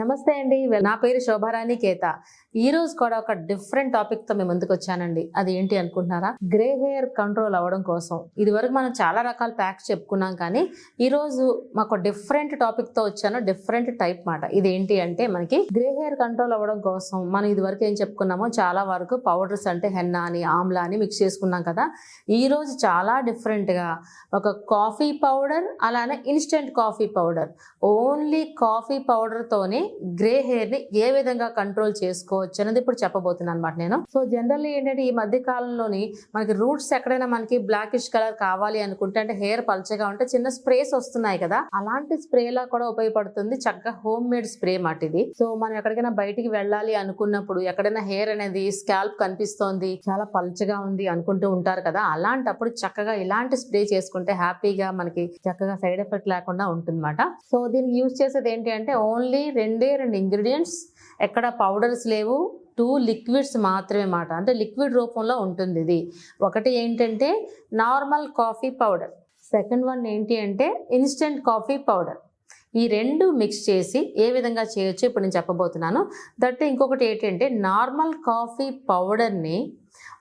నమస్తే అండి. నా పేరు శోభారాణి కేత. ఈ రోజు కూడా ఒక డిఫరెంట్ టాపిక్తో మేము ముందుకు వచ్చానండి. అది ఏంటి అనుకుంటున్నారా? గ్రే హెయిర్ కంట్రోల్ అవ్వడం కోసం. ఇది వరకు మనం చాలా రకాల ప్యాక్స్ చెప్పుకున్నాం కానీ ఈ రోజు మాకు డిఫరెంట్ టాపిక్తో వచ్చాను. డిఫరెంట్ టైప్ మాట. ఇది ఏంటి అంటే మనకి గ్రే హెయిర్ కంట్రోల్ అవ్వడం కోసం మనం ఇది వరకు ఏం చెప్పుకున్నామో చాలా వరకు పౌడర్స్ అంటే హెన్నా అని ఆమ్లా అని మిక్స్ చేసుకున్నాం కదా. ఈ రోజు చాలా డిఫరెంట్గా ఒక కాఫీ పౌడర్ అలానే instant coffee powder. Only coffee powder తోనే గ్రే హెయిర్ని ఏ విధంగా కంట్రోల్ చేసుకోవచ్చు అనేది ఇప్పుడు చెప్పబోతున్నాను అనమాట నేను. సో జనరల్లీ ఏంటంటే ఈ మధ్య కాలంలోని మనకి రూట్స్ ఎక్కడైనా మనకి బ్లాకిష్ కలర్ కావాలి అనుకుంటే అంటే హెయిర్ పల్చగా ఉంటే చిన్న స్ప్రేస్ వస్తున్నాయి కదా అలాంటి స్ప్రే లా కూడా ఉపయోగపడుతుంది. చక్కగా హోమ్ మేడ్ స్ప్రే మాట ఇది. సో మనం ఎక్కడికైనా బయటికి వెళ్ళాలి అనుకున్నప్పుడు ఎక్కడైనా హెయిర్ అనేది స్కాల్ప్ కనిపిస్తోంది చాలా పల్చగా ఉంది అనుకుంటూ ఉంటారు కదా అలాంటప్పుడు చక్కగా ఇలాంటి స్ప్రే చేసుకుంటే హ్యాపీగా మనకి చక్కగా సైడ్ ఎఫెక్ట్ లేకుండా ఉంటుందన్నమాట. సో దీనికి యూజ్ చేసేది ఏంటి అంటే ఓన్లీ రెండు రెండు ఇంగ్రీడియంట్స్ ఎక్కడ పౌడర్స్ లేవు. టూ లిక్విడ్స్ మాత్రమే మాట. అంటే లిక్విడ్ రూపంలో ఉంటుంది ఇది. ఒకటి ఏంటంటే normal coffee powder second one ఏంటి అంటే ఇన్స్టెంట్ కాఫీ పౌడర్ ఈ రెండు మిక్స్ చేసి ఏ విధంగా చేయొచ్చు ఇప్పుడు నేను చెప్పబోతున్నాను. దట్ ఇంకొకటి ఏంటంటే నార్మల్ కాఫీ పౌడర్ని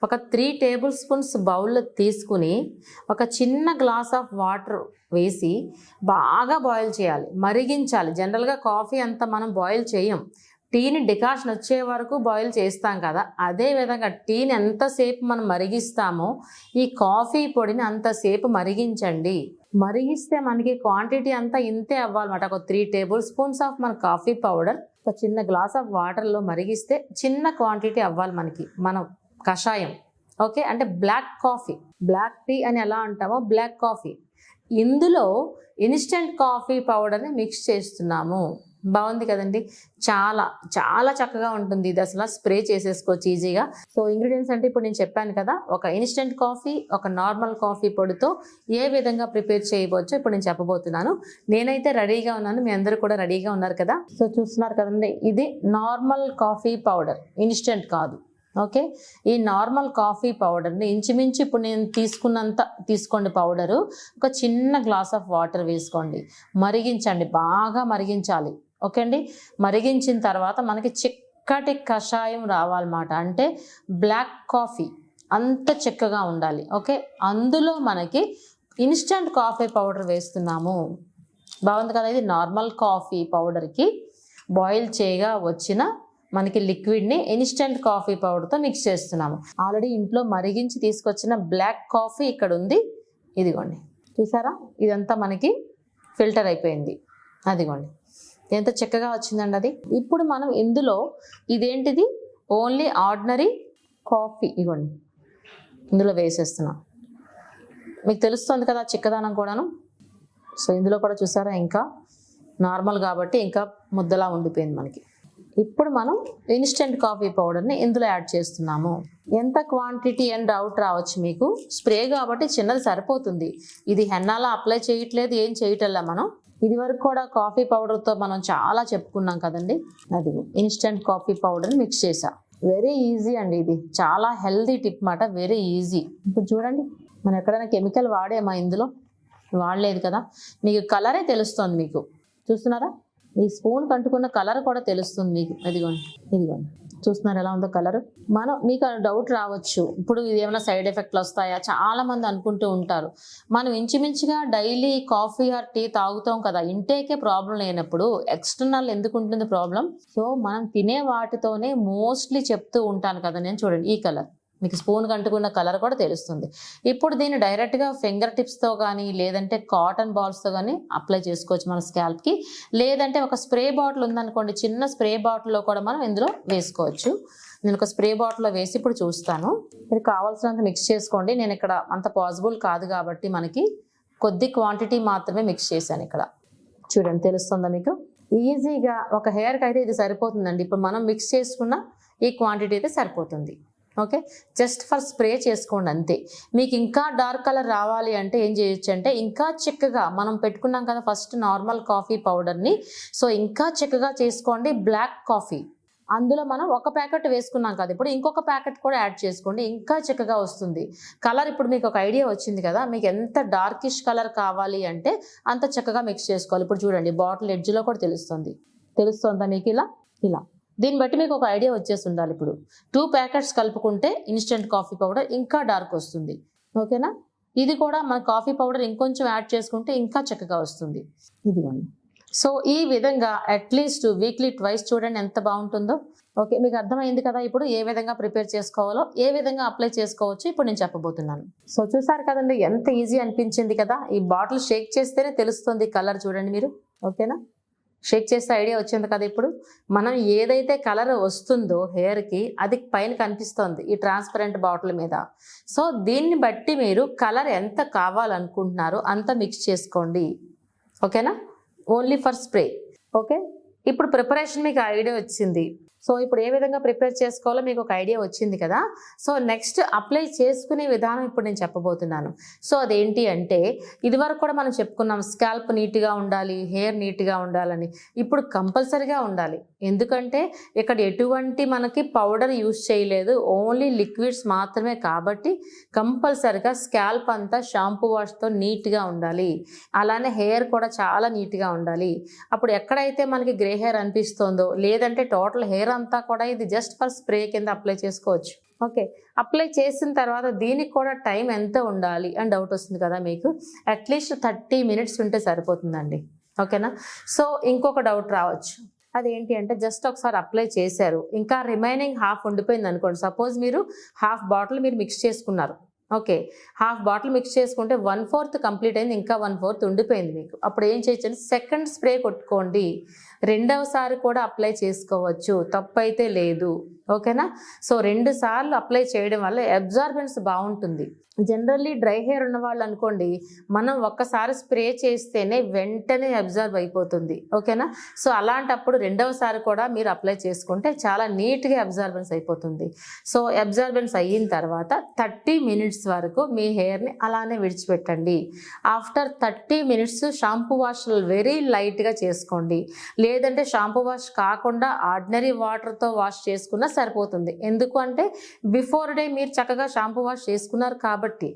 ఒక త్రీ టేబుల్ స్పూన్స్ బౌల్ తీసుకుని ఒక చిన్న గ్లాస్ ఆఫ్ వాటర్ వేసి బాగా బాయిల్ చేయాలి మరిగించాలి. జనరల్గా కాఫీ అంతా మనం బాయిల్ చేయం. టీని డికాషన్ వచ్చే వరకు బాయిల్ చేస్తాం కదా. అదే విధంగా టీని ఎంతసేపు మనం మరిగిస్తామో ఈ కాఫీ పొడిని అంతసేపు మరిగించండి. మరిగిస్తే మనకి క్వాంటిటీ అంతా ఇంతే అవ్వాలన్నమాట. ఒక త్రీ టేబుల్ స్పూన్స్ ఆఫ్ మన కాఫీ పౌడర్ ఒక చిన్న గ్లాస్ ఆఫ్ వాటర్లో మరిగిస్తే చిన్న క్వాంటిటీ అవ్వాలి మనకి. మనం కషాయం. ఓకే? అంటే బ్లాక్ కాఫీ. బ్లాక్ టీ అని ఎలా అంటామో బ్లాక్ కాఫీ. ఇందులో ఇన్స్టెంట్ కాఫీ పౌడర్ని మిక్స్ చేస్తున్నాము. బాగుంది కదండి. చాలా చాలా చక్కగా ఉంటుంది ఇది అసలు. స్ప్రే చేసేసుకోవచ్చు ఈజీగా. సో ఇంగ్రీడియంట్స్ అంటే ఇప్పుడు నేను చెప్పాను కదా ఒక ఇన్స్టెంట్ కాఫీ ఒక నార్మల్ కాఫీ పొడితో ఏ విధంగా ప్రిపేర్ చేయవచ్చో ఇప్పుడు నేను చెప్పబోతున్నాను. నేనైతే రెడీగా ఉన్నాను. మీ అందరూ కూడా రెడీగా ఉన్నారు కదా. సో చూస్తున్నారు కదండి. ఇది నార్మల్ కాఫీ పౌడర్. ఇన్స్టెంట్ కాదు. ఓకే? ఈ నార్మల్ కాఫీ పౌడర్ని ఇంచుమించు ఇప్పుడు నేను తీసుకున్నంత తీసుకోండి పౌడరు. ఒక చిన్న గ్లాస్ ఆఫ్ వాటర్ వేసుకోండి. మరిగించండి. బాగా మరిగించాలి. ఓకే అండి మరిగించిన తర్వాత మనకి చిక్కటి కషాయం రావాలన్నమాట. అంటే బ్లాక్ కాఫీ. అంత చిక్కగా ఉండాలి. ఓకే? అందులో మనకి ఇన్స్టంట్ కాఫీ పౌడర్ వేస్తున్నాము. బాగుంది కదా? ఇది నార్మల్ కాఫీ పౌడర్కి బాయిల్ చేయగా వచ్చిన మనకి లిక్విడ్ని ఇన్స్టెంట్ కాఫీ పౌడర్తో మిక్స్ చేస్తున్నాము. ఆల్రెడీ ఇంట్లో మరిగించి తీసుకొచ్చిన బ్లాక్ కాఫీ ఇక్కడ ఉంది. ఇదిగోండి. చూసారా? ఇదంతా మనకి ఫిల్టర్ అయిపోయింది. అదిగోండి. ఎంత చక్కగా వచ్చిందండి అది. ఇప్పుడు మనం ఇందులో ఇదేంటిది? ఓన్లీ ఆర్డినరీ కాఫీ ఇవ్వండి ఇందులో వేసేస్తున్నాం. మీకు తెలుస్తుంది కదా చిక్కదనం కూడాను? సో ఇందులో కూడా చూసారా? ఇంకా నార్మల్ కాబట్టి ఇంకా ముద్దలా ఉండిపోయింది మనకి. ఇప్పుడు మనం ఇన్స్టెంట్ కాఫీ పౌడర్ని ఇందులో యాడ్ చేస్తున్నాము. ఎంత క్వాంటిటీ అండ్ డౌట్ రావచ్చు మీకు? స్ప్రే కాబట్టి చిన్నది సరిపోతుంది. ఇది హెన్నాలా అప్లై చేయట్లేదు ఏం చేయటల్లా మనం? ఇది వరకు కూడా కాఫీ పౌడర్తో మనం చాలా చెప్పుకున్నాం కదండి. అది ఇన్స్టెంట్ కాఫీ పౌడర్ని మిక్స్ చేసా వెరీ ఈజీ అండి ఇది. చాలా హెల్దీ టిప్ మాట. వెరీ ఈజీ ఇప్పుడు చూడండి. మనం ఎక్కడైనా కెమికల్ వాడేమా ఇందులో? వాడలేదు కదా. మీకు కలరే తెలుస్తుంది మీకు. చూస్తున్నారా? ఈ స్పూన్ కంటుకున్న కలర్ కూడా తెలుస్తుంది మీకు ఇదిగోండి ఇదిగోండి. చూస్తున్నారు ఎలా ఉందో కలర్. మనం మీకు డౌట్ రావచ్చు. ఇప్పుడు ఇది ఏమైనా సైడ్ ఎఫెక్ట్లు వస్తాయా? చాలా మంది అనుకుంటూ ఉంటారు. మనం ఇంచుమించుగా డైలీ కాఫీ ఆర్ టీ తాగుతాం కదా. ఇంటేకే ప్రాబ్లం లేనప్పుడు ఎక్స్టర్నల్ ఎందుకు ఉంటుంది ప్రాబ్లం సో మనం తినే వాటితోనే మోస్ట్లీ చెప్తూ ఉంటాను కదా. నేను చూడండి ఈ కలర్. మీకు స్పూన్ కంటుకున్న కలర్ కూడా తెలుస్తుంది. ఇప్పుడు దీన్ని డైరెక్ట్గా ఫింగర్ టిప్స్తో కానీ లేదంటే కాటన్ బాల్స్తో కానీ అప్లై చేసుకోవచ్చు మన స్కాల్ప్కి లేదంటే ఒక స్ప్రే బాటిల్ ఉందనుకోండి చిన్న స్ప్రే బాటిల్లో కూడా మనం ఇందులో వేసుకోవచ్చు. నేను ఒక స్ప్రే బాటిల్లో వేసి ఇప్పుడు చూస్తాను. మీరు కావాల్సినంత మిక్స్ చేసుకోండి. నేను ఇక్కడ అంత పాసిబుల్ కాదు కాబట్టి మనకి కొద్ది క్వాంటిటీ మాత్రమే మిక్స్ చేశాను ఇక్కడ. చూడండి తెలుస్తుందా మీకు? ఈజీగా ఒక హెయిర్కి అయితే ఇది సరిపోతుందండి. ఇప్పుడు మనం మిక్స్ చేసుకున్న ఈ క్వాంటిటీ అయితే సరిపోతుంది. ఓకే? జస్ట్ ఫర్ స్ప్రే చేసుకోండి అంతే. మీకు ఇంకా డార్క్ కలర్ రావాలి అంటే ఏం చేయొచ్చు అంటే ఇంకా చిక్కగా మనం పెట్టుకున్నాం కదా ఫస్ట్ నార్మల్ కాఫీ పౌడర్ని. సో ఇంకా చిక్కగా చేసుకోండి బ్లాక్ కాఫీ. అందులో మనం ఒక ప్యాకెట్ వేసుకున్నాం కదా ఇప్పుడు ఇంకొక ప్యాకెట్ కూడా యాడ్ చేసుకోండి. ఇంకా చిక్కగా వస్తుంది. కలర్ ఇప్పుడు మీకు ఒక ఐడియా వచ్చింది కదా మీకు ఎంత డార్కిష్ కలర్ కావాలి అంటే అంత చక్కగా మిక్స్ చేసుకోవాలి. ఇప్పుడు చూడండి బాటిల్ ఎడ్జ్లో కూడా తెలుస్తుంది. తెలుస్తోందా మీకు ఇలా? ఇలా. దీన్ని బట్టి మీకు ఒక ఐడియా వచ్చేసి ఉండాలి ఇప్పుడు. టూ ప్యాకెట్స్ కలుపుకుంటే ఇన్స్టెంట్ కాఫీ పౌడర్ ఇంకా డార్క్ వస్తుంది. ఓకేనా? ఇది కూడా మన కాఫీ పౌడర్ ఇంకొంచెం యాడ్ చేసుకుంటే ఇంకా చక్కగా వస్తుంది. ఇదిగోండి. సో ఈ విధంగా అట్లీస్ట్ వీక్లీ ట్వైస్ చూడండి ఎంత బాగుంటుందో. ఓకే మీకు అర్థమైంది కదా ఇప్పుడు ఏ విధంగా ప్రిపేర్ చేసుకోవాలో ఏ విధంగా అప్లై చేసుకోవచ్చు ఇప్పుడు నేను చెప్పబోతున్నాను. సో చూసారు కదండి ఎంత ఈజీ అనిపించింది కదా. ఈ బాటిల్ షేక్ చేస్తేనే తెలుస్తుంది కలర్ చూడండి మీరు. ఓకేనా? షేక్ చేస్తే ఐడియా వచ్చింది కదా ఇప్పుడు? మనం ఏదైతే కలర్ వస్తుందో హెయిర్కి అది పైన కనిపిస్తుంది ఈ ట్రాన్స్పరెంట్ బాటిల్ మీద. సో దీన్ని బట్టి మీరు కలర్ ఎంత కావాలనుకుంటున్నారో అంత మిక్స్ చేసుకోండి. ఓకేనా? Only for spray okay? ఇప్పుడు ప్రిపరేషన్ మీకు ఐడియా వచ్చింది. సో ఇప్పుడు ఏ విధంగా ప్రిపేర్ చేసుకోవాలో మీకు ఒక ఐడియా వచ్చింది కదా. సో నెక్స్ట్ అప్లై చేసుకునే విధానం ఇప్పుడు నేను చెప్పబోతున్నాను. సో అదేంటి అంటే ఇదివరకు కూడా మనం చెప్పుకున్నాం స్కాల్ప్ నీట్గా ఉండాలి హెయిర్ నీట్గా ఉండాలని. ఇప్పుడు కంపల్సరీగా ఉండాలి. ఎందుకంటే ఇక్కడ ఎటువంటి మనకి పౌడర్ యూస్ చేయలేదు. ఓన్లీ లిక్విడ్స్ మాత్రమే కాబట్టి కంపల్సరిగా స్కాల్ప్ అంతా షాంపూ వాష్తో నీట్గా ఉండాలి. అలానే హెయిర్ కూడా చాలా నీట్గా ఉండాలి. అప్పుడు ఎక్కడైతే మనకి గ్రే హెయిర్ అనిపిస్తుందో లేదంటే టోటల్ హెయిర్ అంతా కూడా ఇది జస్ట్ ఫర్ స్ప్రే కింద అప్లై చేసుకోవచ్చు. ఓకే అప్లై చేసిన తర్వాత దీనికి కూడా టైం ఎంత ఉండాలి? అని డౌట్ వస్తుంది కదా మీకు. అట్లీస్ట్ థర్టీ మినిట్స్ ఉంటే సరిపోతుందండి. ఓకేనా సో ఇంకొక డౌట్ రావచ్చు. అదేంటి అంటే జస్ట్ ఒకసారి అప్లై చేశారు. ఇంకా రిమైనింగ్ హాఫ్ ఉండిపోయింది అనుకోండి. సపోజ్ మీరు హాఫ్ బాటిల్ మీరు మిక్స్ చేసుకున్నారు. ఓకే హాఫ్ బాటిల్ మిక్స్ చేసుకుంటే వన్ ఫోర్త్ కంప్లీట్ అయింది. ఇంకా వన్ ఫోర్త్ ఉండిపోయింది మీకు. అప్పుడు ఏం చేయొచ్చు సెకండ్ స్ప్రే కొట్టుకోండి. రెండవసారి కూడా అప్లై చేసుకోవచ్చు. తప్పైతే లేదు. ఓకేనా? సో రెండు సార్లు అప్లై చేయడం వల్ల అబ్జార్బెన్స్ బాగుంటుంది. జనరల్లీ డ్రై హెయిర్ ఉన్న వాళ్ళు అనుకోండి మనం ఒక్కసారి స్ప్రే చేస్తేనే వెంటనే అబ్జర్వ్ అయిపోతుంది. ఓకేనా? సో అలాంటప్పుడు రెండవసారి కూడా మీరు అప్లై చేసుకుంటే చాలా నీట్గా అబ్జార్బెన్స్ అయిపోతుంది. సో అబ్జర్బెన్స్ అయిన తర్వాత థర్టీ మినిట్స్ వరకు మీ హెయిర్ని అలానే విడిచిపెట్టండి. After thirty minutes shampoo wash very లైట్గా చేసుకోండి. లే లేదంటే షాంపూ వాష్ కాకుండా ఆర్డినరీ వాటర్తో వాష్ చేసుకున్నా సరిపోతుంది. ఎందుకు అంటే బిఫోర్ డే మీరు చక్కగా షాంపూ వాష్ చేసుకున్నారు కాబట్టి.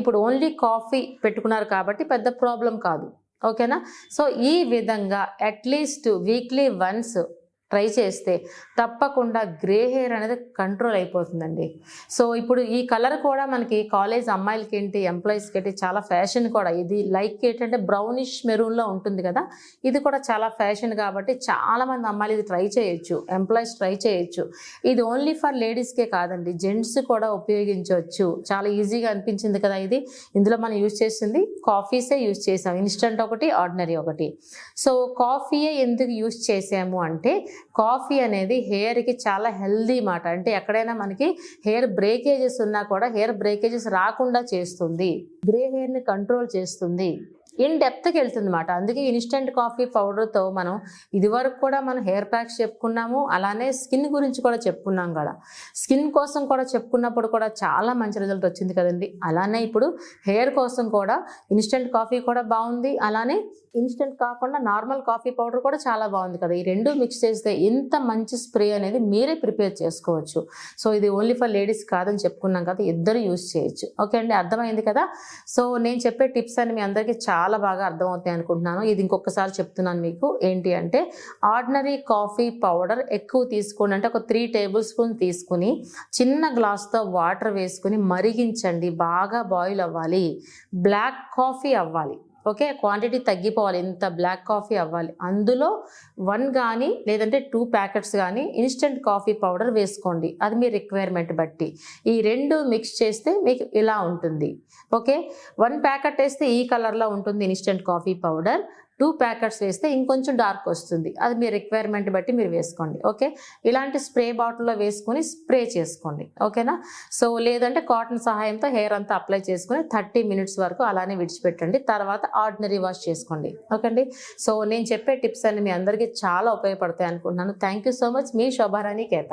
ఇప్పుడు ఓన్లీ కాఫీ పెట్టుకున్నారు కాబట్టి పెద్ద ప్రాబ్లం కాదు. ఓకేనా? సో ఈ విధంగా అట్లీస్ట్ వీక్లీ వన్స్ ట్రై చేస్తే తప్పకుండా గ్రే హెయిర్ అనేది కంట్రోల్ అయిపోతుందండి. సో ఇప్పుడు ఈ కలర్ కూడా మనకి కాలేజ్ అమ్మాయిలకి ఏంటి ఎంప్లాయీస్కి ఏంటి చాలా ఫ్యాషన్ కూడా. ఇది లైక్ ఏంటంటే బ్రౌనిష్ మెరూన్లో ఉంటుంది కదా ఇది కూడా చాలా ఫ్యాషన్ కాబట్టి చాలామంది అమ్మాయిలు ఇది ట్రై చేయొచ్చు ఎంప్లాయీస్ ట్రై చేయొచ్చు. ఇది ఓన్లీ ఫర్ లేడీస్కే కాదండి జెంట్స్ కూడా ఉపయోగించవచ్చు. చాలా ఈజీగా అనిపించింది కదా ఇది. ఇందులో మనం యూజ్ చేసింది కాఫీసే యూజ్ చేసాం ఇన్స్టంట్ ఒకటి ఆర్డినరీ ఒకటి. సో కాఫీయే ఎందుకు యూజ్ చేసాము అంటే కాఫీ అనేది హెయిర్కి చాలా హెల్దీ మాట. అంటే ఎక్కడైనా మనకి హెయిర్ బ్రేకేజెస్ ఉన్నా కూడా హెయిర్ బ్రేకేజెస్ రాకుండా చేస్తుంది. గ్రే హెయిర్ని కంట్రోల్ చేస్తుంది. ఇన్ డెప్త్కి వెళ్తుంది అనమాట అందుకే ఇన్స్టెంట్ కాఫీ పౌడర్తో మనం ఇదివరకు కూడా మనం హెయిర్ ప్యాక్స్ చెప్పుకున్నాము. అలానే స్కిన్ గురించి కూడా చెప్పుకున్నాం కూడా స్కిన్ కోసం కూడా చెప్పుకున్నప్పుడు కూడా చాలా మంచి రిజల్ట్ వచ్చింది కదండి. అలానే ఇప్పుడు హెయిర్ కోసం కూడా ఇన్స్టెంట్ కాఫీ కూడా బాగుంది. అలానే ఇన్స్టెంట్ కాకుండా నార్మల్ కాఫీ పౌడర్ కూడా చాలా బాగుంది కదా. ఈ రెండు మిక్స్ చేస్తే ఇంత మంచి స్ప్రే అనేది మీరే ప్రిపేర్ చేసుకోవచ్చు. సో ఇది ఓన్లీ ఫర్ లేడీస్ కాదని చెప్పుకున్నాం కదా ఇద్దరు యూస్ చేయొచ్చు. ఓకే అండి అర్థమైంది కదా? సో నేను చెప్పే టిప్స్ అని మీ అందరికీ చాలా చాలా బాగా అర్థమవుతాయి అనుకుంటున్నాను. ఇది ఇంకొకసారి చెప్తున్నాను మీకు. ఏంటి అంటే ఆర్డినరీ కాఫీ పౌడర్ ఎక్కువ తీసుకోండి. అంటే ఒక త్రీ టేబుల్ స్పూన్ తీసుకుని చిన్న గ్లాస్తో వాటర్ వేసుకుని మరిగించండి. బాగా బాయిల్ అవ్వాలి. బ్లాక్ కాఫీ అవ్వాలి. ఓకే క్వాంటిటీ తగ్గిపోవాలి. ఇంత బ్లాక్ కాఫీ అవ్వాలి. అందులో వన్ కానీ లేదంటే టూ ప్యాకెట్స్ కానీ ఇన్స్టెంట్ కాఫీ పౌడర్ వేసుకోండి. అది మీ రిక్వైర్మెంట్ బట్టి. ఈ రెండు మిక్స్ చేస్తే మీకు ఇలా ఉంటుంది. ఓకే వన్ ప్యాకెట్ వేస్తే ఈ కలర్లో ఉంటుంది instant coffee powder. Two packets వేస్తే ఇంకొంచెం డార్క్ వస్తుంది. అది మీ రిక్వైర్మెంట్ బట్టి మీరు వేసుకోండి. ఓకే? ఇలాంటి స్ప్రే బాటిల్లో వేసుకొని స్ప్రే చేసుకోండి. ఓకేనా? సో లేదంటే కాటన్ సహాయంతో హెయిర్ అంతా అప్లై చేసుకుని థర్టీ మినిట్స్ వరకు అలానే విడిచిపెట్టండి. తర్వాత ఆర్డినరీ వాష్ చేసుకోండి. ఓకే అండి సో నేను చెప్పే టిప్స్ అన్ని మీ అందరికీ చాలా ఉపయోగపడతాయి అనుకుంటున్నాను. Thank you so much. Me Shobharani కేత.